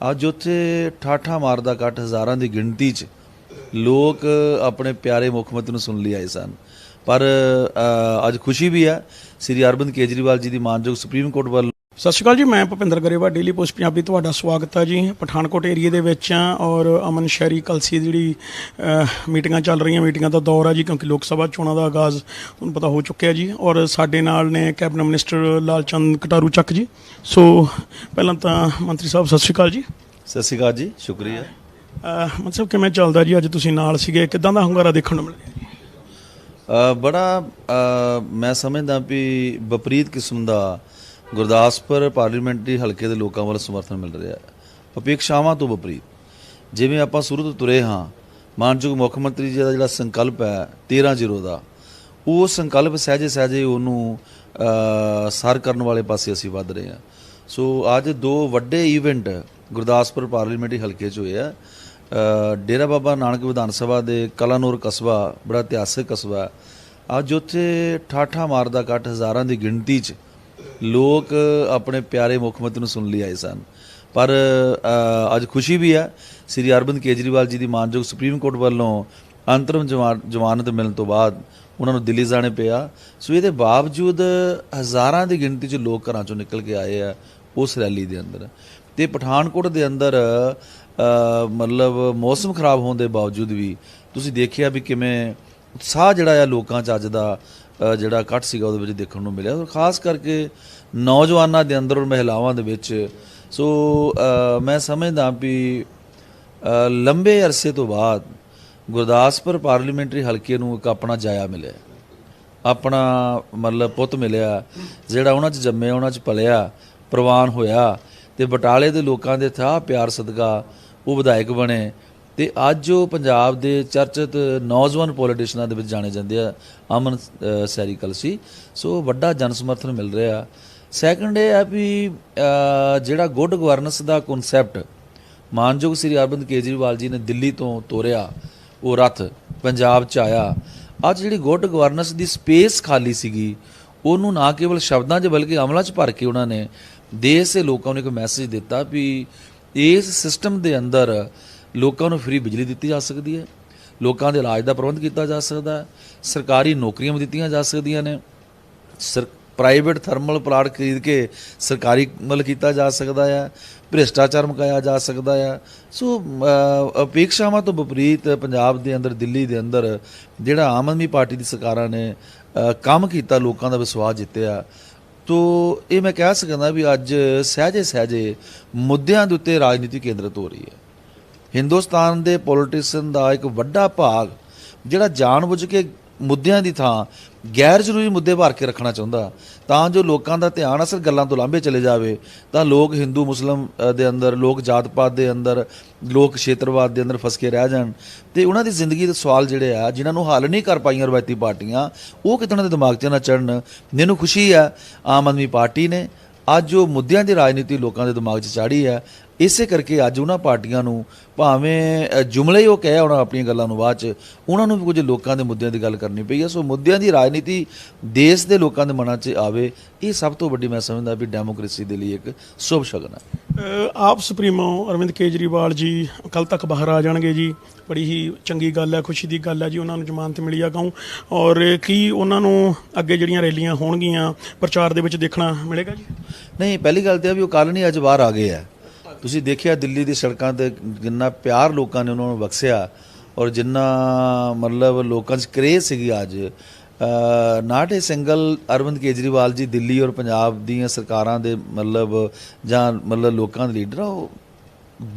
ਅੱਜ ਉੱਥੇ ਠਾਠਾ ਮਾਰਦਾ ਇਕੱਠ ਹਜ਼ਾਰਾਂ ਦੀ ਗਿਣਤੀ 'ਚ ਲੋਕ ਆਪਣੇ ਪਿਆਰੇ ਮੁੱਖ ਮੰਤਰੀ ਨੂੰ ਸੁਣ ਲਈ ਆਏ ਸਨ। ਪਰ ਅੱਜ ਖੁਸ਼ੀ ਵੀ ਹੈ, ਸ੍ਰੀ ਅਰਵਿੰਦ ਕੇਜਰੀਵਾਲ ਜੀ ਦੀ ਮਾਨਯੋਗ ਸੁਪਰੀਮ ਕੋਰਟ ਵੱਲੋਂ ਸਤਿ ਸ਼੍ਰੀ ਅਕਾਲ ਜੀ ਮੈਂ ਭੁਪਿੰਦਰ ਗਰੇਵਾ ਡੇਲੀ ਪੋਸਟ ਪੰਜਾਬੀ ਤੁਹਾਡਾ ਸਵਾਗਤ ਹੈ ਜੀ। ਪਠਾਨਕੋਟ ਏਰੀਆ ਦੇ ਵਿੱਚ ਆ ਔਰ ਅਮਨ ਸ਼ਹਿਰੀ ਕਲਸੀ ਜਿਹੜੀ ਮੀਟਿੰਗਾਂ ਚੱਲ ਰਹੀਆਂ ਮੀਟਿੰਗਾਂ ਦਾ ਦੌਰ ਹੈ ਜੀ ਕਿਉਂਕਿ ਲੋਕ ਸਭਾ ਚੋਣਾਂ ਦਾ ਆਗਾਜ਼ ਤੁਹਾਨੂੰ ਪਤਾ ਹੋ ਚੁੱਕਿਆ ਜੀ। ਔਰ ਸਾਡੇ ਨਾਲ ਨੇ ਕੈਬਨਿਟ ਮਿਨਿਸਟਰ ਲਾਲਚੰਦ ਕਟਾਰੂ ਚੱਕ ਜੀ। ਸੋ ਪਹਿਲਾਂ ਤਾਂ ਮੰਤਰੀ ਸਾਹਿਬ ਸਤਿ ਸ਼੍ਰੀ ਅਕਾਲ ਜੀ। ਸਤਿ ਸ਼੍ਰੀ ਅਕਾਲ ਜੀ ਸ਼ੁਕਰੀਆ। ਸਾਹਿਬ ਕਿਵੇਂ ਚੱਲਦਾ ਜੀ? ਅੱਜ ਤੁਸੀਂ ਨਾਲ ਸੀਗੇ ਕਿਦਾਂ ਦਾ ਹੁੰਗਾਰਾ ਦੇਖਣ ਨੂੰ ਮਿਲਿਆ ਜੀ? ਬੜਾ ਮੈਂ ਸਮਝਦਾ ਵੀ ਵਿਪਰੀਤ ਕਿਸਮ ਦਾ ਗੁਰਦਾਸਪੁਰ ਪਾਰਲੀਮੈਂਟਰੀ ਹਲਕੇ ਦੇ ਲੋਕਾਂ ਵੱਲੋਂ ਸਮਰਥਨ ਮਿਲ ਰਿਹਾ ਹੈ। ਅਪੇਕਸ਼ਾਵਾਂ ਤੋਂ ਵਿਪਰੀਤ, ਜਿਵੇਂ ਆਪਾਂ ਸ਼ੁਰੂ ਤੋਂ ਤੁਰੇ ਹਾਂ, ਮਾਨਯੋਗ ਮੁੱਖ ਮੰਤਰੀ ਜੀ ਦਾ ਜਿਹੜਾ ਸੰਕਲਪ ਹੈ 13-0 ਦਾ, ਉਹ ਸੰਕਲਪ ਸਹਿਜੇ ਸਹਿਜੇ ਉਹਨੂੰ ਸਰ ਕਰਨ ਵਾਲੇ ਪਾਸੇ ਅਸੀਂ ਵੱਧ ਰਹੇ ਹਾਂ। ਸੋ ਅੱਜ ਦੋ ਵੱਡੇ ਇਵੈਂਟ ਗੁਰਦਾਸਪੁਰ ਪਾਰਲੀਮੈਂਟਰੀ ਹਲਕੇ 'ਚ ਹੋਏ ਆ। ਡੇਰਾ ਬਾਬਾ ਨਾਨਕ ਵਿਧਾਨ ਸਭਾ ਦੇ ਕਲਾਨੌਰ ਕਸਬਾ, ਬੜਾ ਇਤਿਹਾਸਕ ਕਸਬਾ। ਅੱਜ ਉੱਥੇ ਠਾਠਾ ਮਾਰਦਾ ਇਕੱਠ ਹਜ਼ਾਰਾਂ ਦੀ ਗਿਣਤੀ 'ਚ ਲੋਕ ਆਪਣੇ ਪਿਆਰੇ ਮੁੱਖ ਮੰਤਰੀ ਨੂੰ ਸੁਣ ਲਈ ਆਏ ਸਨ। ਪਰ ਅੱਜ ਖੁਸ਼ੀ ਵੀ ਹੈ, ਸ੍ਰੀ ਅਰਵਿੰਦ ਕੇਜਰੀਵਾਲ ਜੀ ਦੀ ਮਾਨਯੋਗ ਸੁਪਰੀਮ ਕੋਰਟ ਵੱਲੋਂ ਅੰਤਰਮ ਜਮਾ- ਜ਼ਮਾਨਤ ਮਿਲਣ ਤੋਂ ਬਾਅਦ ਉਹਨਾਂ ਨੂੰ ਦਿੱਲੀ ਜਾਣੇ ਪਿਆ। ਸੋ ਇਹਦੇ ਬਾਵਜੂਦ ਹਜ਼ਾਰਾਂ ਦੀ ਗਿਣਤੀ 'ਚ ਲੋਕ ਘਰਾਂ ਚੋਂ ਨਿਕਲ ਕੇ ਆਏ ਆ ਉਸ ਰੈਲੀ ਦੇ ਅੰਦਰ। ਤੇ ਪਠਾਨਕੋਟ ਦੇ ਅੰਦਰ ਮਤਲਬ ਮੌਸਮ ਖਰਾਬ ਹੋਣ ਦੇ ਬਾਵਜੂਦ ਵੀ ਤੁਸੀਂ ਦੇਖਿਆ ਵੀ ਕਿਵੇਂ ਉਤਸ਼ਾਹ ਜਿਹੜਾ ਆ ਲੋਕਾਂ 'ਚ ਅੱਜ ਦਾ ਜਿਹੜਾ ਇਕੱਠ ਸੀਗਾ ਉਹਦੇ ਵਿੱਚ ਦੇਖਣ ਨੂੰ ਮਿਲਿਆ। ਔਰ ਖਾਸ ਕਰਕੇ ਨੌਜਵਾਨਾਂ ਦੇ ਅੰਦਰ ਔਰ ਮਹਿਲਾਵਾਂ ਦੇ ਵਿੱਚ। ਸੋ ਮੈਂ ਸਮਝਦਾ ਵੀ ਲੰਬੇ ਅਰਸੇ ਤੋਂ ਬਾਅਦ ਗੁਰਦਾਸਪੁਰ ਪਾਰਲੀਮੈਂਟਰੀ ਹਲਕੇ ਨੂੰ ਇੱਕ ਆਪਣਾ ਜਾਇਆ ਮਿਲਿਆ। ਆਪਣਾ ਮਤਲਬ ਪੁੱਤ ਮਿਲਿਆ, ਜਿਹੜਾ ਉਹਨਾਂ 'ਚ ਜੰਮਿਆ, ਉਹਨਾਂ 'ਚ ਪਲਿਆ, ਪ੍ਰਵਾਨ ਹੋਇਆ ਤੇ ਬਟਾਲੇ ਦੇ ਲੋਕਾਂ ਦੇ ਥਾਹ ਪਿਆਰ ਸਦਕਾ ਉਹ ਵਿਧਾਇਕ ਬਣੇ। ਤੇ ਅੱਜ ਉਹ ਪੰਜਾਬ ਦੇ ਚਰਚਿਤ ਨੌਜਵਾਨ ਪੋਲੀਟੀਸ਼ੀਅਨਾਂ ਦੇ ਵਿੱਚ ਜਾਣੇ ਜਾਂਦੇ ਆ ਅਮਨ ਅ, ਸੈਰੀ ਕਲਸੀ। ਸੋ ਵੱਡਾ ਜਨ ਸਮਰਥਨ ਮਿਲ ਰਿਹਾ। ਸੈਕੰਡ ਇਹ ਆ ਵੀ ਜਿਹੜਾ ਗੁੱਡ ਗਵਰਨੈਂਸ ਦਾ ਕਨਸੈਪਟ ਮਾਨਯੋਗ ਸ੍ਰੀ ਅਰਵਿੰਦ ਕੇਜਰੀਵਾਲ ਜੀ ਨੇ ਦਿੱਲੀ ਤੋਂ ਤੋਰਿਆ ਉਹ ਰੱਥ ਪੰਜਾਬ ਚ ਆਇਆ। ਅੱਜ ਜਿਹੜੀ ਗੁੱਡ ਗਵਰਨੈਂਸ ਦੀ ਸਪੇਸ ਖਾਲੀ ਸੀਗੀ ਉਹਨੂੰ ਨਾ ਕੇਵਲ ਸ਼ਬਦਾਂ 'ਚ ਬਲਕਿ ਅਮਲਾਂ 'ਚ ਭਰ ਕੇ ਉਹਨਾਂ ਨੇ ਦੇਸ਼ ਦੇ ਲੋਕਾਂ ਨੂੰ ਇੱਕ ਮੈਸੇਜ ਦਿੱਤਾ ਵੀ ਇਸ ਸਿਸਟਮ ਦੇ ਅੰਦਰ ਲੋਕਾਂ ਨੂੰ ਫ੍ਰੀ ਬਿਜਲੀ ਦਿੱਤੀ ਜਾ ਸਕਦੀ ਹੈ ਲੋਕਾਂ ਦੇ ਇਲਾਜ ਦਾ ਪ੍ਰਬੰਧ ਕੀਤਾ ਜਾ ਸਕਦਾ ਹੈ ਸਰਕਾਰੀ ਨੌਕਰੀਆਂ ਵੀ ਦਿੱਤੀਆਂ ਜਾ ਸਕਦੀਆਂ ਨੇ ਸਰ ਪ੍ਰਾਈਵੇਟ ਥਰਮਲ ਪਲਾਟ ਖਰੀਦ ਕੇ ਸਰਕਾਰੀ ਮਲ ਕੀਤਾ ਜਾ ਸਕਦਾ ਹੈ ਭ੍ਰਿਸ਼ਟਾਚਾਰ ਮੁਕਾਇਆ ਜਾ ਸਕਦਾ ਹੈ। ਸੋ ਅ, ਅਪੇਕਸ਼ਾਵਾਂ ਤੋਂ ਵਿਪਰੀਤ ਪੰਜਾਬ ਦੇ ਅੰਦਰ ਦਿੱਲੀ ਦੇ ਅੰਦਰ ਜਿਹੜਾ ਆਮ ਆਦਮੀ ਪਾਰਟੀ ਦੀ ਸਰਕਾਰਾਂ ਨੇ ਕੰਮ ਕੀਤਾ ਲੋਕਾਂ ਦਾ ਵਿਸ਼ਵਾਸ ਜਿੱਤਿਆ ਤੋ ਇਹ ਮੈਂ ਕਹਿ ਸਕਦਾ ਵੀ ਅੱਜ ਸਹਿਜੇ ਸਹਿਜੇ ਮੁੱਦਿਆਂ ਦੇ ਉੱਤੇ ਰਾਜਨੀਤੀ ਕੇਂਦਰਿਤ ਹੋ ਰਹੀ ਹੈ। ਹਿੰਦੁਸਤਾਨ ਦੇ ਪੋਲੀਟੀਸ਼ੀਅਨ ਦਾ ਇੱਕ ਵੱਡਾ ਭਾਗ, ਜਿਹੜਾ ਜਾਣਬੁੱਝ ਕੇ ਮੁੱਦਿਆਂ ਦੀ ਥਾਂ ਗੈਰ ਜ਼ਰੂਰੀ ਮੁੱਦੇ ਭਰ ਕੇ ਰੱਖਣਾ ਚਾਹੁੰਦਾ, ਤਾਂ ਜੋ ਲੋਕਾਂ ਦਾ ਧਿਆਨ ਅਸਲ ਗੱਲਾਂ ਤੋਂ ਲਾਂਭੇ ਚਲੇ ਜਾਵੇ, ਤਾਂ ਲੋਕ ਹਿੰਦੂ, ਮੁਸਲਮ ਦੇ ਅੰਦਰ, ਲੋਕ ਜਾਤ ਪਾਤ ਦੇ ਅੰਦਰ, ਲੋਕ ਖੇਤਰਵਾਦ ਦੇ ਅੰਦਰ ਫਸ ਕੇ ਰਹਿ ਜਾਣ, ਤੇ ਉਹਨਾਂ ਦੀ ਜ਼ਿੰਦਗੀ ਦੇ ਸਵਾਲ ਜਿਹੜੇ ਆ, ਜਿਨ੍ਹਾਂ ਨੂੰ ਹੱਲ ਨਹੀਂ ਕਰ ਪਾਈਆਂ ਰਵਾਇਤੀ ਪਾਰਟੀਆਂ, ਉਹ ਕਿਤੇ ਉਹਨਾਂ ਦੇ ਦਿਮਾਗ 'ਚ ਨਾ ਚੜਨ ਮੈਨੂੰ ਖੁਸ਼ੀ ਆ ਆਮ ਆਦਮੀ ਪਾਰਟੀ ਨੇ, ਅੱਜ ਉਹ ਮੁੱਦਿਆਂ ਦੀ ਰਾਜਨੀਤੀ ਲੋਕਾਂ ਦੇ ਦਿਮਾਗ 'ਚ ਚਾੜੀ ਹੈ ਇਸੇ ਕਰਕੇ ਅੱਜ ਉਹਨਾਂ ਪਾਰਟੀਆਂ ਨੂੰ ਭਾਵੇਂ ਜੁਮਲੇ ਹੀ ਉਹ ਕਹਿ ਉਹਨਾਂ ਆਪਣੀਆਂ ਗੱਲਾਂ ਨੂੰ ਬਾਅਦ 'ਚ ਉਹਨਾਂ ਨੂੰ ਵੀ ਕੁਝ ਲੋਕਾਂ ਦੇ ਮੁੱਦਿਆਂ ਦੀ ਗੱਲ ਕਰਨੀ ਪਈ ਹੈ ਸੋ ਮੁੱਦਿਆਂ ਦੀ ਰਾਜਨੀਤੀ ਦੇਸ਼ ਦੇ ਲੋਕਾਂ ਦੇ ਮਨਾਂ 'ਚ ਆਵੇ ਇਹ ਸਭ ਤੋਂ ਵੱਡੀ ਮੈਂ ਸਮਝਦਾ ਵੀ ਡੈਮੋਕ੍ਰੇਸੀ ਦੇ ਲਈ ਇੱਕ ਸ਼ੁਭ ਸ਼ਗਨ ਹੈ ਆਪ ਸੁਪਰੀਮੋ ਅਰਵਿੰਦ ਕੇਜਰੀਵਾਲ ਜੀ ਕੱਲ ਤੱਕ ਬਾਹਰ ਆ ਜਾਣਗੇ ਜੀ। ਬੜੀ ਹੀ ਚੰਗੀ ਗੱਲ ਹੈ ਖੁਸ਼ੀ ਦੀ ਗੱਲ ਹੈ ਜੀ ਉਹਨਾਂ ਨੂੰ ਜ਼ਮਾਨਤ ਮਿਲੀ ਆ ਗਾਉਂ ਔਰ ਕੀ ਉਹਨਾਂ ਨੂੰ ਅੱਗੇ ਜਿਹੜੀਆਂ ਰੈਲੀਆਂ ਹੋਣਗੀਆਂ ਪ੍ਰਚਾਰ ਦੇ ਵਿੱਚ ਦੇਖਣਾ ਮਿਲੇਗਾ ਜੀ? ਨਹੀਂ ਪਹਿਲੀ ਗੱਲ ਤੇ ਆ ਵੀ ਉਹ ਕੱਲ ਨਹੀਂ ਅੱਜ ਬਾਹਰ ਆ ਗਏ ਆ। ਤੁਸੀਂ ਦੇਖਿਆ ਦਿੱਲੀ ਦੀ ਸੜਕਾਂ ਤੇ ਜਿੰਨਾ ਪਿਆਰ ਲੋਕਾਂ ਨੇ ਉਹਨਾਂ ਨੂੰ ਬਖਸ਼ਿਆ ਔਰ ਜਿੰਨਾ ਮਤਲਬ ਲੋਕਾਂ 'ਚ ਕਰੇਜ਼ ਸੀਗੀ ਅੱਜ not a single Arvind Kejriwal ji Delhi ਔਰ ਪੰਜਾਬ ਦੀਆਂ ਸਰਕਾਰਾਂ ਦੇ ਮਤਲਬ ਜਾਂ ਮਤਲਬ ਲੋਕਾਂ ਦੇ ਲੀਡਰ ਆ, ਉਹ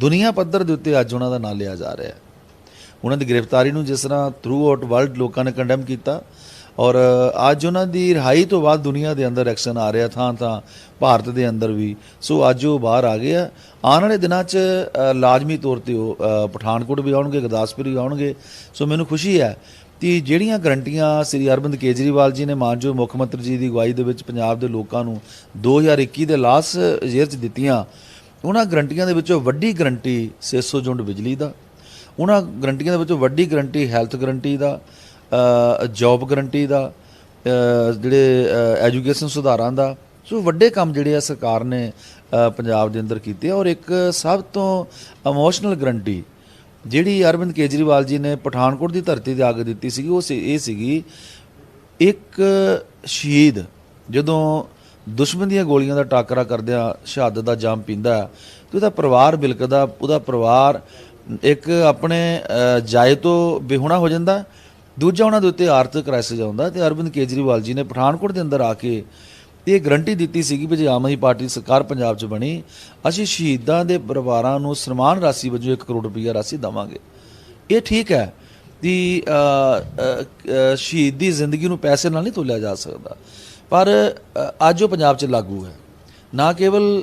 ਦੁਨੀਆ ਪੱਧਰ ਦੇ ਉੱਤੇ ਅੱਜ ਉਹਨਾਂ ਦਾ ਨਾਂ ਲਿਆ ਜਾ ਰਿਹਾ ਹੈ। ਉਹਨਾਂ ਦੀ ਗ੍ਰਿਫਤਾਰੀ ਨੂੰ ਜਿਸ ਤਰ੍ਹਾਂ ਥਰੂ ਆਊਟ ਵਰਲਡ ਲੋਕਾਂ ਨੇ ਕੰਡੈਮ ਕੀਤਾ ਔਰ ਅੱਜ ਉਹਨਾਂ ਦੀ ਰਿਹਾਈ ਤੋਂ ਬਾਅਦ ਦੁਨੀਆ ਦੇ ਅੰਦਰ ਐਕਸ਼ਨ ਆ ਰਿਹਾ, ਥਾਂ ਥਾਂ, ਭਾਰਤ ਦੇ ਅੰਦਰ ਵੀ। ਸੋ ਅੱਜ ਉਹ ਬਾਹਰ ਆ ਗਏ ਆਉਣ ਵਾਲੇ ਦਿਨਾਂ 'ਚ ਲਾਜ਼ਮੀ ਤੌਰ ਤੇ ਉਹ ਪਠਾਨਕੋਟ ਵੀ ਆਉਣਗੇ, ਗੁਰਦਾਸਪੁਰ ਵੀ ਆਉਣਗੇ। ਸੋ ਮੈਨੂੰ ਖੁਸ਼ੀ ਹੈ ਕਿ ਜਿਹੜੀਆਂ ਗਰੰਟੀਆਂ ਸ੍ਰੀ ਅਰਵਿੰਦ ਕੇਜਰੀਵਾਲ ਜੀ ਨੇ ਮਾਨਯੋਗ ਮੁੱਖ ਮੰਤਰੀ ਜੀ ਦੀ ਅਗਵਾਈ ਦੇ ਵਿੱਚ ਪੰਜਾਬ ਦੇ ਲੋਕਾਂ ਨੂੰ 2021 ਦੇ ਲਾਸਟ ਈਅਰ 'ਚ ਦਿੱਤੀਆਂ, ਉਹਨਾਂ ਗਰੰਟੀਆਂ ਦੇ ਵਿੱਚੋਂ ਵੱਡੀ ਗਰੰਟੀ 600 ਯੂਨਿਟ ਬਿਜਲੀ ਦਾ, ਉਹਨਾਂ ਗਰੰਟੀਆਂ ਦੇ ਵਿੱਚੋਂ ਵੱਡੀ ਗਰੰਟੀ ਹੈਲਥ ਗਰੰਟੀ ਦਾ ਜੌਬ ਗਰੰਟੀ ਦਾ ਜਿਹੜੇ ਐਜੂਕੇਸ਼ਨ ਸੁਧਾਰਾਂ ਦਾ ਸੋ ਵੱਡੇ ਕੰਮ ਜਿਹੜੇ ਆ ਸਰਕਾਰ ਨੇ ਪੰਜਾਬ ਦੇ ਅੰਦਰ ਕੀਤੇ ਔਰ ਇੱਕ ਸਭ ਤੋਂ ਇਮੋਸ਼ਨਲ ਗਰੰਟੀ ਜਿਹੜੀ ਅਰਵਿੰਦ ਕੇਜਰੀਵਾਲ ਜੀ ਨੇ ਪਠਾਨਕੋਟ ਦੀ ਧਰਤੀ ਤੇ ਆ ਕੇ ਦਿੱਤੀ ਸੀਗੀ ਉਹ ਸੀ- ਇਹ ਸੀਗੀ ਇੱਕ ਸ਼ਹੀਦ ਜਦੋਂ ਦੁਸ਼ਮਣ ਦੀਆਂ ਗੋਲੀਆਂ ਦਾ ਟਾਕਰਾ ਕਰਦਿਆਂ ਸ਼ਹਾਦਤ ਦਾ ਜਾਮ ਪੀਂਦਾ ਹੈ, ਤੇ ਉਹਦਾ ਪਰਿਵਾਰ ਬਿਲਕਦਾ ਉਹਦਾ ਪਰਿਵਾਰ ਇੱਕ ਆਪਣੇ ਜਾਏ ਤੋਂ ਬੇਹੁਣਾ ਹੋ ਜਾਂਦਾ ਦੂਜਾ ਉਹਨਾਂ ਦੇ ਉੱਤੇ ਆਰਥਿਕ ਕ੍ਰਾਈਸਿਸ ਆਉਂਦਾ ਤੇ ਅਰਵਿੰਦ ਕੇਜਰੀਵਾਲ ਜੀ ਨੇ ਪਠਾਨਕੋਟ ਦੇ ਅੰਦਰ ਆ ਕੇ ਇਹ ਗਰੰਟੀ ਦਿੱਤੀ ਸੀਗੀ ਵੀ ਜੇ ਆਮ ਆਦਮੀ ਪਾਰਟੀ ਦੀ ਸਰਕਾਰ ਪੰਜਾਬ 'ਚ ਬਣੀ ਅਸੀਂ ਸ਼ਹੀਦਾਂ ਦੇ ਪਰਿਵਾਰਾਂ ਨੂੰ ਸਨਮਾਨ ਰਾਸ਼ੀ ਵਜੋਂ 1 ਕਰੋੜ ਰੁਪਈਆ ਰਾਸ਼ੀ ਦੇਵਾਂਗੇ। ਇਹ ਠੀਕ ਹੈ ਦੀ ਅ, ਸ਼ਹੀਦ ਦੀ ਜ਼ਿੰਦਗੀ ਨੂੰ ਪੈਸੇ ਨਾਲ ਨਹੀਂ ਤੋਲਿਆ ਜਾ ਸਕਦਾ ਪਰ ਅੱਜ ਉਹ ਪੰਜਾਬ 'ਚ ਲਾਗੂ ਹੈ। ਨਾ ਕੇਵਲ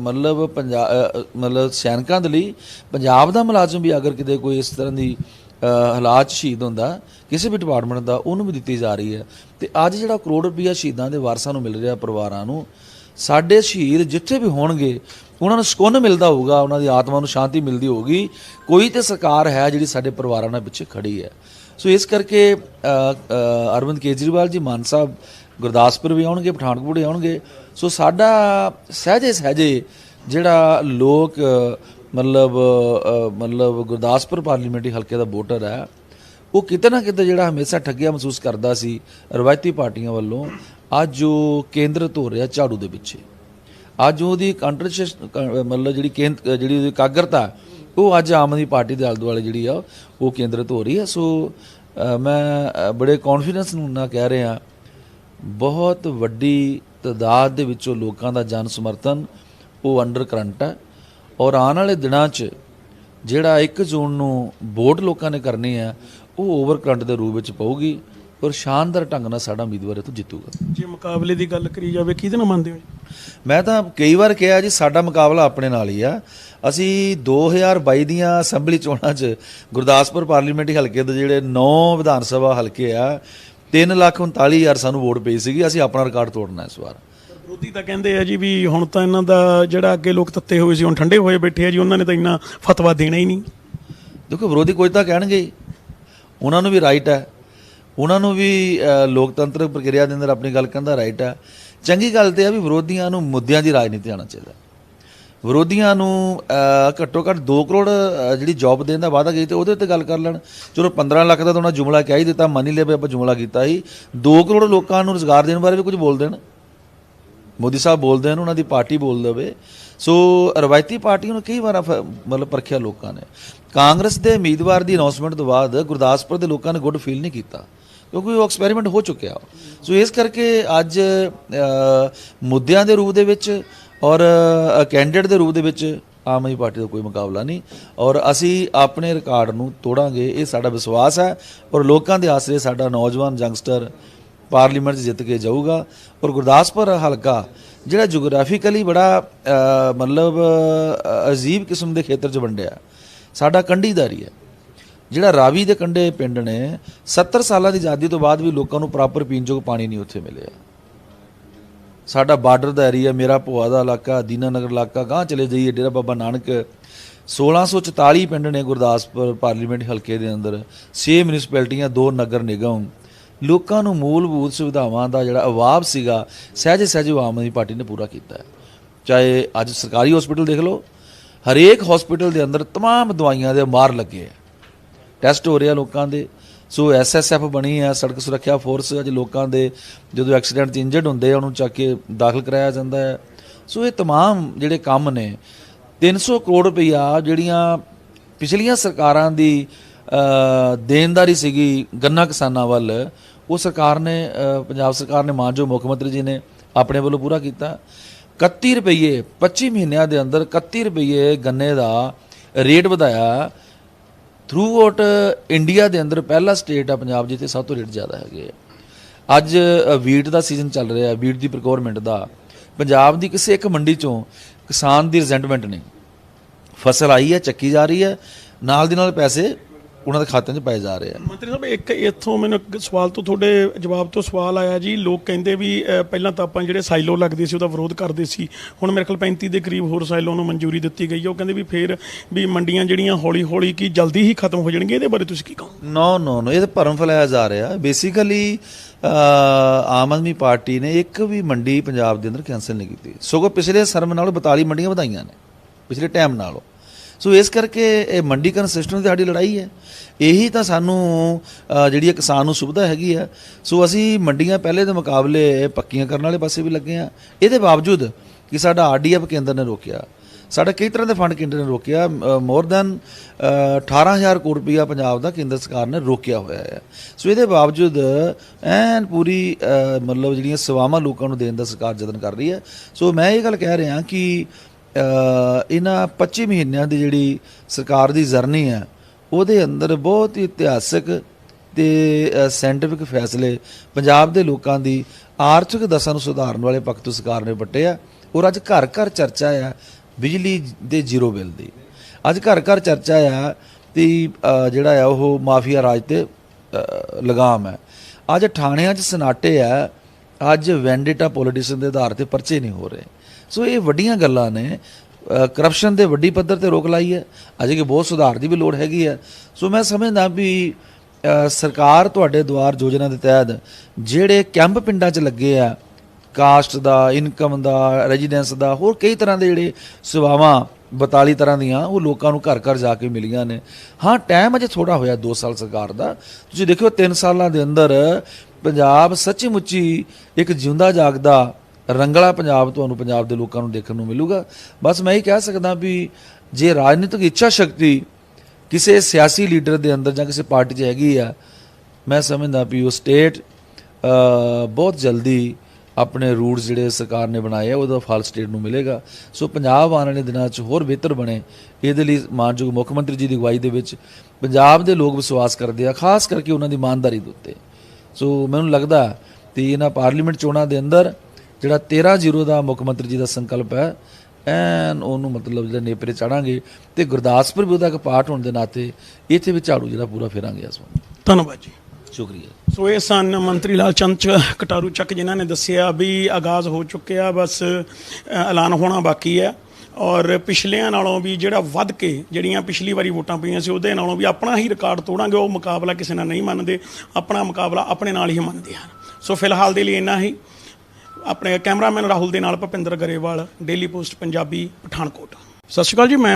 ਮਤਲਬ ਪੰਜਾਬ ਮਤਲਬ ਸੈਨਿਕਾਂ ਦੇ ਲਈ ਪੰਜਾਬ ਦਾ ਮੁਲਾਜ਼ਮ ਵੀ ਅਗਰ ਕਿਤੇ ਕੋਈ ਇਸ ਤਰ੍ਹਾਂ ਦੀ ਹਾਲਾਤ 'ਚ ਸ਼ਹੀਦ ਹੁੰਦਾ, ਕਿਸੇ ਵੀ ਡਿਪਾਰਟਮੈਂਟ ਦਾ, ਉਹਨੂੰ ਵੀ ਦਿੱਤੀ ਜਾ ਰਹੀ ਹੈ। ਤੇ ਅੱਜ ਜਿਹੜਾ ਕਰੋੜ ਰੁਪਈਆ ਸ਼ਹੀਦਾਂ ਦੇ ਵਾਰਸਾਂ ਨੂੰ ਮਿਲ ਰਿਹਾ ਪਰਿਵਾਰਾਂ ਨੂੰ, ਸਾਡੇ ਸ਼ਹੀਦ ਜਿੱਥੇ ਵੀ ਹੋਣਗੇ, ਉਹਨਾਂ ਨੂੰ ਸਕੂਨ ਮਿਲਦਾ ਹੋਊਗਾ, ਉਹਨਾਂ ਦੀ ਆਤਮਾ ਨੂੰ ਸ਼ਾਂਤੀ ਮਿਲਦੀ ਹੋਊਗੀ। ਕੋਈ ਤੇ ਸਰਕਾਰ ਹੈ ਜਿਹੜੀ ਸਾਡੇ ਪਰਿਵਾਰਾਂ ਨਾਲ ਪਿੱਛੇ ਖੜੀ ਹੈ। ਸੋ ਇਸ ਕਰਕੇ ਅਰਵਿੰਦ ਕੇਜਰੀਵਾਲ ਜੀ, ਮਾਨ ਸਾਹਿਬ, ਗੁਰਦਾਸਪੁਰ ਵੀ ਆਉਣਗੇ, ਪਠਾਨਕੋਟ ਆਉਣਗੇ। ਸੋ ਸਾਡਾ ਸਹਜੇ ਸਹਜੇ ਜਿਹੜਾ ਲੋਕ ਮਤਲਬ ਮਤਲਬ ਗੁਰਦਾਸਪੁਰ ਪਾਰਲੀਮੈਂਟਰੀ ਹਲਕੇ ਦਾ ਵੋਟਰ ਹੈ, ਉਹ ਕਿਤੇ ਨਾ ਕਿਤੇ ਜਿਹੜਾ ਹਮੇਸ਼ਾ ਠੱਗਿਆ ਮਹਿਸੂਸ ਕਰਦਾ ਸੀ ਰਵਾਇਤੀ ਪਾਰਟੀਆਂ ਵੱਲੋਂ, ਅੱਜ ਉਹ ਕੇਂਦਰਿਤ ਹੋ ਰਿਹਾ ਝਾੜੂ ਦੇ ਪਿੱਛੇ। ਅੱਜ ਉਹਦੀ ਕੰਟਰਸਟ ਮਤਲਬ ਜਿਹੜੀ ਕੇਂਦ, ਜਿਹੜੀ ਉਹਦੀ ਕਾਗਰਤਾ, ਉਹ ਅੱਜ ਆਮ ਆਦਮੀ ਪਾਰਟੀ ਦੇ ਆਲੇ ਦੁਆਲੇ ਜਿਹੜੀ ਆ, ਉਹ ਕੇਂਦਰਿਤ ਹੋ ਰਹੀ ਹੈ ਸੋ ਮੈਂ ਬੜੇ ਕੌਨਫੀਡੈਂਸ ਨੂੰ ਨਾ ਕਹਿ ਰਿਹਾ, ਬਹੁਤ ਵੱਡੀ ਤਦਾਦ ਦੇ ਵਿੱਚੋਂ ਲੋਕਾਂ ਦਾ ਜਨ ਸਮਰਥਨ, ਉਹ ਅੰਡਰ ਕਰੰਟ ਹੈ ਔਰ ਆਉਣ ਵਾਲੇ ਦਿਨਾਂ 'ਚ ਜਿਹੜਾ 1 ਜੂਨ ਨੂੰ ਵੋਟ ਲੋਕਾਂ ਨੇ ਕਰਨੀ ਹੈ ਉਹ ਓਵਰ ਕਰੰਟ ਦੇ ਰੂਪ ਵਿੱਚ ਪਊਗੀ ਔਰ ਸ਼ਾਨਦਾਰ ਢੰਗ ਨਾਲ ਸਾਡਾ ਉਮੀਦਵਾਰ ਇਹ ਤੋਂ ਜਿੱਤੂਗਾ। ਜੇ ਮੁਕਾਬਲੇ ਦੀ ਗੱਲ ਕਰੀ ਜਾਵੇ ਕਿਹਦੇ ਨਾਲ ਮੰਨਦੇ ਹੋ? ਮੈਂ ਤਾਂ ਕਈ ਵਾਰ ਕਿਹਾ ਜੀ ਸਾਡਾ ਮੁਕਾਬਲਾ ਆਪਣੇ ਨਾਲ ਹੀ ਆ। ਅਸੀਂ 2022 ਦੀਆਂ ਅਸੈਂਬਲੀ ਚੋਣਾਂ 'ਚ ਗੁਰਦਾਸਪੁਰ ਪਾਰਲੀਮੈਂਟਰੀ ਹਲਕੇ ਦੇ ਜਿਹੜੇ 9 ਵਿਧਾਨ ਸਭਾ ਹਲਕੇ ਆ 339000 ਸਾਨੂੰ ਵੋਟ ਪਈ ਸੀਗੀ ਅਸੀਂ ਆਪਣਾ ਰਿਕਾਰਡ ਤੋੜਨਾ ਇਸ ਵਾਰ। ਵਿਰੋਧੀ ਤਾਂ ਕਹਿੰਦੇ ਆ ਜੀ ਵੀ ਹੁਣ ਤਾਂ ਇਹਨਾਂ ਦਾ ਜਿਹੜਾ ਅੱਗੇ ਲੋਕ ਤੱਤੇ ਹੋਏ ਸੀ ਹੁਣ ਠੰਡੇ ਹੋਏ ਬੈਠੇ ਆ ਜੀ ਉਹਨਾਂ ਨੇ ਤਾਂ ਇੰਨਾ ਫਤਵਾ ਦੇਣਾ ਹੀ ਨਹੀਂ। ਦੇਖੋ ਵਿਰੋਧੀ ਕੁਝ ਤਾਂ ਕਹਿਣਗੇ ਹੀ। ਉਹਨਾਂ ਨੂੰ ਵੀ ਰਾਈਟ ਹੈ ਉਹਨਾਂ ਨੂੰ ਵੀ ਅ, ਲੋਕਤੰਤਰਕ ਪ੍ਰਕਿਰਿਆ ਦੇ ਅੰਦਰ ਆਪਣੀ ਗੱਲ ਕਰਨ ਦਾ ਰਾਈਟ ਹੈ ਚੰਗੀ ਗੱਲ ਤੇ ਆ ਵੀ ਵਿਰੋਧੀਆਂ ਨੂੰ ਮੁੱਦਿਆਂ ਦੀ ਰਾਜਨੀਤੀ ਆਉਣਾ ਚਾਹੀਦਾ। ਵਿਰੋਧੀਆਂ ਨੂੰ ਘੱਟੋ ਘੱਟ 2 ਕਰੋੜ ਜਿਹੜੀ ਜੌਬ ਦੇਣ ਦਾ ਵਾਅਦਾ ਕੀਤੀ ਤੇ ਉਹਦੇ ਉੱਤੇ ਗੱਲ ਕਰ ਲੈਣ। ਚਲੋ 15 ਲੱਖ ਦਾ ਤਾਂ ਉਹਨਾਂ ਜੁਮਲਾ ਕਹਿ ਹੀ ਦਿੱਤਾ ਮੰਨ ਹੀ ਲਿਆ ਵੀ ਆਪਾਂ ਜੁਮਲਾ ਕੀਤਾ ਸੀ 2 ਕਰੋੜ ਲੋਕਾਂ ਨੂੰ ਰੋਜ਼ਗਾਰ ਦੇਣ ਬਾਰੇ ਵੀ ਕੁਝ ਬੋਲ ਦੇਣ। ਮੋਦੀ ਸਾਹਿਬ ਬੋਲਦੇ ਹਨ, ਉਹਨਾਂ ਦੀ ਪਾਰਟੀ ਬੋਲ ਦੇਵੇ। ਸੋ ਰਵਾਇਤੀ ਪਾਰਟੀਆਂ ਨੂੰ ਕਈ ਵਾਰ ਫ- ਮਤਲਬ ਪਰਖਿਆ ਲੋਕਾਂ ਨੇ। ਕਾਂਗਰਸ ਦੇ ਉਮੀਦਵਾਰ ਦੀ ਅਨਾਉਂਸਮੈਂਟ ਤੋਂ ਬਾਅਦ ਗੁਰਦਾਸਪੁਰ ਦੇ ਲੋਕਾਂ ਨੇ ਗੁੱਡ ਫੀਲ ਨਹੀਂ ਕੀਤਾ, ਕਿਉਂਕਿ ਉਹ ਐਕਸਪੈਰੀਮੈਂਟ ਹੋ ਚੁੱਕਿਆ। ਸੋ ਇਸ ਕਰਕੇ ਅੱਜ ਮੁੱਦਿਆਂ ਦੇ ਰੂਪ ਦੇ ਵਿੱਚ ਔਰ ਕੈਂਡੀਡੇਟ ਦੇ ਰੂਪ ਦੇ ਵਿੱਚ ਆਮ ਆਦਮੀ ਪਾਰਟੀ ਦਾ ਕੋਈ ਮੁਕਾਬਲਾ ਨਹੀਂ। ਔਰ ਅਸੀਂ ਆਪਣੇ ਰਿਕਾਰਡ ਨੂੰ ਤੋੜਾਂਗੇ, ਇਹ ਸਾਡਾ ਵਿਸ਼ਵਾਸ ਹੈ। ਔਰ ਲੋਕਾਂ ਦੇ ਆਸਰੇ ਸਾਡਾ ਨੌਜਵਾਨ ਯੰਗਸਟਰ ਪਾਰਲੀਮੈਂਟ 'ਚ ਜਿੱਤ ਕੇ ਜਾਊਗਾ ਔਰ ਗੁਰਦਾਸਪੁਰ ਹਲਕਾ, ਜਿਹੜਾ ਜੀਓਗ੍ਰਾਫੀਕਲੀ ਬੜਾ ਮਤਲਬ ਅਜੀਬ ਕਿਸਮ ਦੇ ਖੇਤਰ 'ਚ ਵੰਡਿਆ, ਸਾਡਾ ਕੰਢੀਦਾਰੀ ਹੈ। ਜਿਹੜਾ ਰਾਵੀ ਦੇ ਕੰਢੇ ਪਿੰਡ ਨੇ 70 ਸਾਲਾਂ ਦੀ ਆਜ਼ਾਦੀ ਤੋਂ ਬਾਅਦ ਵੀ ਲੋਕਾਂ ਨੂੰ ਪ੍ਰੋਪਰ ਪੀਣਯੋਗ ਪਾਣੀ ਨਹੀਂ ਉੱਥੇ ਮਿਲਿਆ। ਸਾਡਾ ਬਾਰਡਰ ਦਾ ਏਰੀਆ ਮੇਰਾ ਭੋਆ ਦਾ ਇਲਾਕਾ, ਦੀਨਾਨਗਰ ਇਲਾਕਾ ਗਾਂ ਚਲੇ ਜਾਈਏ ਡੇਰਾ ਬਾਬਾ ਨਾਨਕ। 1644 ਪਿੰਡ ਨੇ ਗੁਰਦਾਸਪੁਰ ਪਾਰਲੀਮੈਂਟ ਹਲਕੇ ਦੇ ਅੰਦਰ 6 ਮਿਊਨਿਸਪੈਲਿਟੀਆਂ ਦੋ ਨਗਰ ਨਿਗਮ ਲੋਕਾਂ ਨੂੰ ਮੂਲਭੂਤ ਸੁਵਿਧਾਵਾਂ ਦਾ ਜਿਹੜਾ ਅਵਾਬ ਸੀਗਾ ਸਹਿਜੇ ਸਹਿਜੇ ਉਹ ਆਮ ਆਦਮੀ ਪਾਰਟੀ ਨੇ ਪੂਰਾ ਕੀਤਾ ਹੈ ਚਾਹੇ ਅੱਜ ਸਰਕਾਰੀ ਹਸਪੀਟਲ ਦੇਖ ਲਓ ਹਰੇਕ ਹਸਪੀਟਲ ਦੇ ਅੰਦਰ तमाम ਦਵਾਈਆਂ ਦੇ ਮਾਰ ਲੱਗੇ ਆ ਟੈਸਟ ਹੋ ਰਿਹਾ ਲੋਕਾਂ ਦੇ ਸੋ ਐਸਐਸਐਫ ਬਣੀ ਹੈ ਸੜਕ ਸੁਰੱਖਿਆ ਫੋਰਸ ਅੱਜ ਲੋਕਾਂ ਦੇ ਜਦੋਂ ਐਕਸੀਡੈਂਟ 'ਚ ਇੰਜਰਡ ਹੁੰਦੇ ਆ ਉਹਨੂੰ ਚੱਕ ਕੇ ਦਾਖਲ ਕਰਾਇਆ ਜਾਂਦਾ ਹੈ ਸੋ ਇਹ तमाम ਜਿਹੜੇ ਕੰਮ ਨੇ 300 ਕਰੋੜ ਰੁਪਈਆ ਜਿਹੜੀਆਂ ਪਿਛਲੀਆਂ ਸਰਕਾਰਾਂ ਦੀ ਅ, ਦੇਣਦਾਰੀ ਸੀਗੀ ਗੰਨਾ ਕਿਸਾਨਾਂ ਵੱਲ ਉਹ ਸਰਕਾਰ ਨੇ ਪੰਜਾਬ ਸਰਕਾਰ ਨੇ ਮਾਨਯੋਗ ਮੁੱਖ ਮੰਤਰੀ ਜੀ ਨੇ ਆਪਣੇ ਵੱਲੋਂ ਪੂਰਾ ਕੀਤਾ। 31 ਰੁਪਏ 25 ਮਹੀਨਿਆਂ ਦੇ ਅੰਦਰ 31 ਰੁਪਏ ਗੰਨੇ ਦਾ ਰੇਟ ਵਧਾਇਆ। ਥਰੂ ਆਊਟ ਇੰਡੀਆ ਦੇ ਅੰਦਰ ਪਹਿਲਾ ਸਟੇਟ ਆ ਪੰਜਾਬ, ਜਿੱਥੇ ਸਭ ਤੋਂ ਰੇਟ ਜ਼ਿਆਦਾ ਹੈਗੇ ਆ। ਅੱਜ ਵੀਟ ਦਾ ਸੀਜ਼ਨ ਚੱਲ ਰਿਹਾ ਹੈ ਵੀਟ ਦੀ ਪ੍ਰੋਕਿਉਰਮੈਂਟ ਦਾ। ਪੰਜਾਬ ਦੀ ਕਿਸੇ ਇੱਕ ਮੰਡੀ ਚੋਂ ਕਿਸਾਨ ਦੀ ਰਿਜ਼ੈਂਟਮੈਂਟ ਨਹੀਂ। ਫਸਲ ਆਈ ਹੈ, ਚੱਕੀ ਜਾ ਰਹੀ ਹੈ, ਨਾਲ ਦੀ ਨਾਲ ਪੈਸੇ ਉਹਨਾਂ ਦੇ ਖਾਤਿਆਂ 'ਚ ਪਾਏ ਜਾ ਰਹੇ ਆ। ਮੰਤਰੀ ਸਾਹਿਬ ਇੱਕ ਇੱਥੋਂ ਮੈਨੂੰ ਇੱਕ ਸਵਾਲ ਤੋਂ ਤੁਹਾਡੇ ਜਵਾਬ ਤੋਂ ਸਵਾਲ ਆਇਆ ਜੀ। ਲੋਕ ਕਹਿੰਦੇ ਵੀ ਪਹਿਲਾਂ ਤਾਂ ਆਪਾਂ ਜਿਹੜੇ ਸਾਈਲੋ ਲੱਗਦੇ ਸੀ ਉਹਦਾ ਵਿਰੋਧ ਕਰਦੇ ਸੀ। ਹੁਣ ਮੇਰੇ ਖਿਆਲ 35 ਦੇ ਕਰੀਬ ਹੋਰ ਸਾਈਲੋ ਨੂੰ ਮਨਜ਼ੂਰੀ ਦਿੱਤੀ ਗਈ ਹੈ ਉਹ ਕਹਿੰਦੇ ਵੀ ਫੇਰ ਵੀ ਮੰਡੀਆਂ ਜਿਹੜੀਆਂ ਹੌਲੀ ਹੌਲੀ ਕੀ ਜਲਦੀ ਹੀ ਖਤਮ ਹੋ ਜਾਣਗੀਆਂ ਇਹਦੇ ਬਾਰੇ ਤੁਸੀਂ ਕੀ ਕਹੋ ਨੋ ਨੋ ਨੋ ਇਹ ਤਾਂ ਭਰਮ ਫੈਲਾਇਆ ਜਾ ਰਿਹਾ। ਬੇਸਿਕਲੀ ਆਮ ਆਦਮੀ ਪਾਰਟੀ ਨੇ ਇੱਕ ਵੀ ਮੰਡੀ ਪੰਜਾਬ ਦੇ ਅੰਦਰ ਕੈਂਸਲ ਨਹੀਂ ਕੀਤੀ। ਸਗੋਂ ਪਿਛਲੇ ਸਰਮ ਨਾਲੋਂ 42 ਮੰਡੀਆਂ ਵਧਾਈਆਂ ਨੇ ਪਿਛਲੇ ਟਾਈਮ ਨਾਲੋਂ। ਸੋ ਇਸ ਕਰਕੇ ਇਹ ਮੰਡੀਕਰਨ ਸਿਸਟਮ ਦੀ ਸਾਡੀ ਲੜਾਈ ਹੈ। ਇਹੀ ਤਾਂ ਸਾਨੂੰ ਜਿਹੜੀ ਹੈ ਕਿਸਾਨ ਨੂੰ ਸੁਵਿਧਾ ਹੈਗੀ ਆ। ਸੋ ਅਸੀਂ ਮੰਡੀਆਂ ਪਹਿਲੇ ਦੇ ਮੁਕਾਬਲੇ ਪੱਕੀਆਂ ਕਰਨ ਵਾਲੇ ਪਾਸੇ ਵੀ ਲੱਗੇ ਆ। ਇਹਦੇ ਬਾਵਜੂਦ ਕਿ ਸਾਡਾ ਆਰਡੀਐਫ ਕੇਂਦਰ ਨੇ ਰੋਕਿਆ। ਸਾਡਾ ਕਈ ਤਰ੍ਹਾਂ ਦੇ ਫੰਡ ਕੇਂਦਰ ਨੇ ਰੋਕਿਆ। ਮੋਰ ਦੈਨ 18000 ਕਰੋੜ ਰੁਪਇਆ ਪੰਜਾਬ ਦਾ ਕੇਂਦਰ ਸਰਕਾਰ ਨੇ ਰੋਕਿਆ ਹੋਇਆ ਹੈ। ਸੋ ਇਹਦੇ ਬਾਵਜੂਦ ਐਨ ਪੂਰੀ ਮਤਲਬ ਜਿਹੜੀਆਂ ਸੇਵਾਵਾਂ ਲੋਕਾਂ ਨੂੰ ਦੇਣ ਦਾ ਸਰਕਾਰ ਯਤਨ ਕਰ ਰਹੀ ਹੈ। ਸੋ ਮੈਂ ਇਹ ਗੱਲ ਕਹਿ ਰਿਹਾ ਕਿ ਇਹਨਾਂ 25 ਮਹੀਨਿਆਂ ਦੀ ਜਿਹੜੀ ਸਰਕਾਰ ਦੀ ਜਰਨੀ ਹੈ, ਉਹਦੇ ਅੰਦਰ ਬਹੁਤ ਹੀ ਇਤਿਹਾਸਕ ਤੇ ਸਾਇੰਟਿਫਿਕ ਫੈਸਲੇ ਪੰਜਾਬ ਦੇ ਲੋਕਾਂ ਦੀ ਆਰਥਿਕ ਦਸ਼ਾ ਨੂੰ ਸੁਧਾਰਨ ਵਾਲੇ ਪੱਖ ਤੋਂ ਸਰਕਾਰ ਨੇ ਪੱਟੇ ਆ। ਔਰ ਅੱਜ ਘਰ ਘਰ ਚਰਚਾ ਆ ਬਿਜਲੀ ਦੇ ਜ਼ੀਰੋ ਬਿੱਲ ਦੀ। ਅੱਜ ਘਰ ਘਰ ਚਰਚਾ ਆ ਤੇ ਜਿਹੜਾ ਆ ਉਹ ਮਾਫੀਆ ਰਾਜ ਤੇ ਲਗਾਮ ਹੈ। ਅੱਜ ਥਾਣਿਆਂ 'ਚ ਸਨਾਟੇ ਆ ਅੱਜ ਵੈਂਡੇਟਾ ਪੋਲੀਟੀਸ਼ੀਅਨ ਦੇ ਆਧਾਰ ਤੇ ਪਰਚੇ ਨਹੀਂ ਹੋ ਰਹੇ। ਸੋ ਇਹ ਵੱਡੀਆਂ ਗੱਲਾਂ ਨੇ। ਕਰਪਸ਼ਨ ਦੇ ਵੱਡੀ ਪੱਧਰ ਤੇ ਰੋਕ ਲਾਈ ਹੈ। ਅਜੇ ਕਿ ਬਹੁਤ ਸੁਧਾਰ ਦੀ ਵੀ ਲੋੜ ਹੈਗੀ ਹੈ। ਸੋ ਮੈਂ ਸਮਝਦਾ ਵੀ ਸਰਕਾਰ ਤੁਹਾਡੇ ਦੁਆਰ ਯੋਜਨਾ ਦੇ ਤਹਿਤ ਜਿਹੜੇ ਕੈਂਪ ਪਿੰਡਾਂ 'ਚ ਲੱਗੇ ਆ, ਕਾਸਟ ਦਾ, ਇਨਕਮ ਦਾ, ਰੈਜ਼ੀਡੈਂਸ ਦਾ, ਹੋਰ ਕਈ ਤਰ੍ਹਾਂ ਦੇ ਜਿਹੜੇ ਸੇਵਾਵਾਂ 42 ਤਰ੍ਹਾਂ ਦੀਆਂ, ਉਹ ਲੋਕਾਂ ਨੂੰ ਘਰ ਘਰ ਜਾ ਕੇ ਮਿਲੀਆਂ ਨੇ। ਹਾਂ ਟਾਈਮ ਅਜੇ ਥੋੜਾ ਹੋਇਆ 2 ਸਾਲ ਸਰਕਾਰ ਦਾ। ਤੁਸੀਂ ਦੇਖਿਓ 3 ਸਾਲਾਂ ਦੇ ਅੰਦਰ ਪੰਜਾਬ ਸੱਚੀ ਮੁੱਚੀ ਇੱਕ ਜਿਉਂਦਾ ਜਾਗਦਾ ਰੰਗਲਾ ਪੰਜਾਬ ਤੁਹਾਨੂੰ ਪੰਜਾਬ ਦੇ ਲੋਕਾਂ ਨੂੰ ਦੇਖਣ ਨੂੰ ਮਿਲੂਗਾ। ਬਸ ਮੈਂ ਇਹ ਕਹਿ ਸਕਦਾ ਵੀ ਜੇ ਰਾਜਨੀਤਿਕ ਇੱਛਾ ਸ਼ਕਤੀ ਕਿਸੇ ਸਿਆਸੀ ਲੀਡਰ ਦੇ ਅੰਦਰ ਜਾਂ ਕਿਸੇ ਪਾਰਟੀ 'ਚ ਹੈਗੀ ਆ, ਮੈਂ ਸਮਝਦਾ ਵੀ ਉਹ ਸਟੇਟ ਬਹੁਤ ਜਲਦੀ ਆਪਣੇ ਰੂਟਸ ਜਿਹੜੇ ਸਰਕਾਰ ਨੇ ਬਣਾਏ ਆ, ਉਹਦਾ ਫਲ ਸਟੇਟ ਨੂੰ ਮਿਲੇਗਾ। ਸੋ ਪੰਜਾਬ ਆਉਣ ਵਾਲੇ ਦਿਨਾਂ 'ਚ ਹੋਰ ਬਿਹਤਰ ਬਣੇ। ਇਹਦੇ ਲਈ ਮਾਨਯੋਗ ਮੁੱਖ ਮੰਤਰੀ ਜੀ ਦੀ ਅਗਵਾਈ ਦੇ ਵਿੱਚ ਪੰਜਾਬ ਦੇ ਲੋਕ ਵਿਸ਼ਵਾਸ ਕਰਦੇ ਆ, ਖਾਸ ਕਰਕੇ ਉਹਨਾਂ ਦੀ ਇਮਾਨਦਾਰੀ ਦੇ ਉੱਤੇ। ਸੋ ਮੈਨੂੰ ਲੱਗਦਾ ਤੇ ਇਹਨਾਂ ਪਾਰਲੀਮੈਂਟ ਚੋਣਾਂ ਦੇ ਅੰਦਰ ਜਿਹੜਾ 13-0 ਦਾ ਮੁੱਖ ਮੰਤਰੀ ਜੀ ਦਾ ਸੰਕਲਪ ਹੈ ਐਨ ਉਹਨੂੰ ਮਤਲਬ ਜਿਹੜਾ ਨੇਪਰੇ ਚੜਾਂਗੇ ਤੇ ਗੁਰਦਾਸਪੁਰ ਵੀ ਉਹਦਾ ਇੱਕ ਪਾਰਟ ਹੋਣ ਦੇ ਨਾਤੇ ਇੱਥੇ ਵੀ ਝਾੜੂ ਜਿਹੜਾ ਪੂਰਾ ਫੇਰਾਂਗੇ ਇਸ ਵਾਰ। ਧੰਨਵਾਦ ਜੀ। ਸ਼ੁਕਰੀਆ। ਸੋ ਇਹ ਸਨ ਮੰਤਰੀ ਲਾਲ ਚੰਦ ਕਟਾਰੂ ਚੱਕ ਜਿਨ੍ਹਾਂ ਨੇ ਦੱਸਿਆ ਵੀ ਆਗਾਜ਼ ਹੋ ਚੁੱਕਿਆ ਬਸ ਐਲਾਨ ਹੋਣਾ ਬਾਕੀ ਹੈ। ਔਰ ਪਿਛਲਿਆਂ ਨਾਲੋਂ ਵੀ ਜਿਹੜਾ ਵੱਧ ਕੇ ਜਿਹੜੀਆਂ ਪਿਛਲੀ ਵਾਰੀ ਵੋਟਾਂ ਪਈਆਂ ਸੀ, ਉਹਦੇ ਨਾਲੋਂ ਵੀ ਆਪਣਾ ਹੀ ਰਿਕਾਰਡ ਤੋੜਾਂਗੇ, ਉਹ ਮੁਕਾਬਲਾ ਕਿਸੇ ਨਾਲ ਨਹੀਂ ਮੰਨਦੇ, ਆਪਣਾ ਮੁਕਾਬਲਾ ਆਪਣੇ ਨਾਲ ਹੀ ਮੰਨਦੇ ਹਨ। ਸੋ ਫਿਲਹਾਲ ਦੇ ਲਈ ਇੰਨਾ ਹੀ। ਆਪਣੇ ਕੈਮਰਾਮੈਨ ਰਾਹੁਲ ਦੇ ਨਾਲ ਭਪਿੰਦਰ ਗਰੇਵਾਲ ਡੇਲੀ ਪੋਸਟ ਪੰਜਾਬੀ ਪਠਾਨਕੋਟ। ਸਤਿ ਸ਼੍ਰੀ ਅਕਾਲ ਜੀ, ਮੈਂ